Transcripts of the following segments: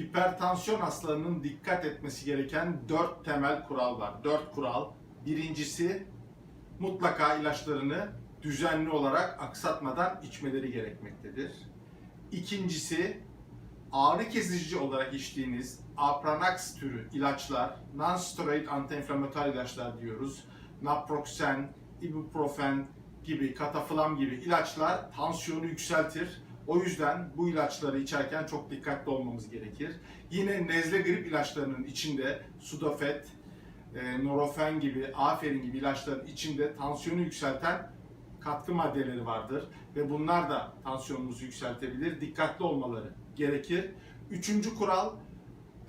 Hipertansiyon hastalarının dikkat etmesi gereken dört temel kural var. Dört kural. Birincisi mutlaka ilaçlarını düzenli olarak aksatmadan içmeleri gerekmektedir. İkincisi ağrı kesici olarak içtiğiniz Apranax türü ilaçlar, non-steroid antiinflamatuar ilaçlar diyoruz. Naproxen, ibuprofen gibi, kataflam gibi ilaçlar tansiyonu yükseltir. O yüzden bu ilaçları içerken çok dikkatli olmamız gerekir. Yine nezle grip ilaçlarının içinde Sudafed, e, Norofen gibi, Aferin gibi ilaçların içinde tansiyonu yükselten katkı maddeleri vardır ve bunlar da tansiyonumuzu yükseltebilir. Dikkatli olmaları gerekir. Üçüncü kural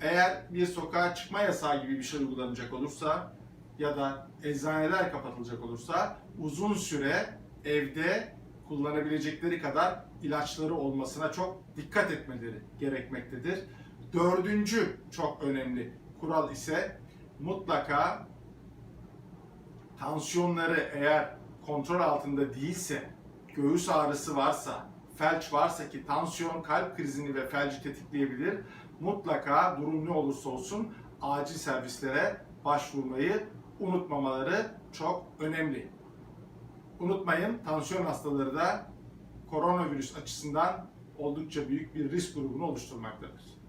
eğer bir sokağa çıkma yasağı gibi bir şey uygulanacak olursa ya da eczaneler kapatılacak olursa uzun süre evde kullanabilecekleri kadar ilaçları olmasına çok dikkat etmeleri gerekmektedir. Dördüncü çok önemli kural ise mutlaka tansiyonları eğer kontrol altında değilse, göğüs ağrısı varsa, felç varsa ki tansiyon kalp krizini ve felci tetikleyebilir. Mutlaka durum ne olursa olsun acil servislere başvurmayı unutmamaları çok önemli. Unutmayın tansiyon hastaları da koronavirüs açısından oldukça büyük bir risk grubunu oluşturmaktadır.